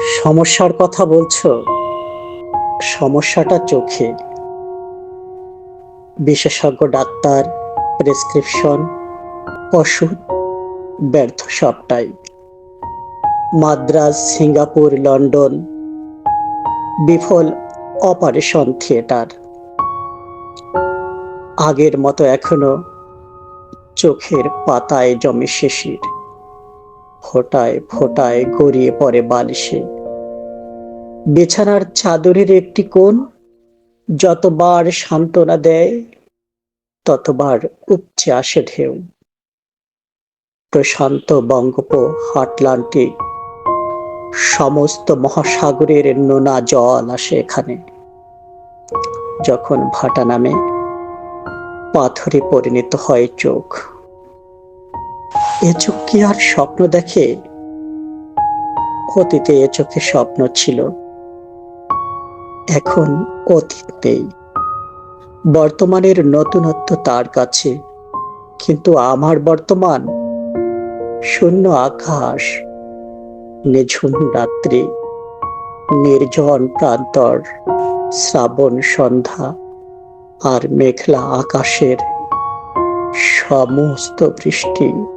সমস্যার কথা বলছো? সমস্যাটা চোখে। বিশেষজ্ঞ, ডাক্তার, প্রেসক্রিপশন ওষুধ ব্যর্থ সবটাই। মাদ্রাজ, সিঙ্গাপুর, লন্ডন, বিফল অপারেশন থিয়েটার। আগের মতো এখনও চোখের পাতায় জমে শিশির। ফোটায় ফোটায়, গড়িয়ে পড়ে বালিশে। বিছানার চাদরের একটি কোণ যতবার সান্ত্বনা দেয়, ততবার উপচে আসে ঢেউ। প্রশান্ত বঙ্গোপ আটলান্টিক, সমস্ত মহাসাগরের নোনা জল আসে এখানে। যখন ভাটা নামে, পাথরে পরিণত হয় চোখ। এ কি আর স্বপ্ন দেখে? অতীতে এ চোখে স্বপ্ন ছিল। এখন অতীত নেই। বর্তমানের নতুনত্ব তার কাছে। কিন্তু আমার বর্তমান শূন্য আকাশ, নিঝুম রাত্রি, নির্জন প্রান্তর, শ্রাবণ সন্ধ্যা আর মেঘলা আকাশের সমস্ত বৃষ্টি।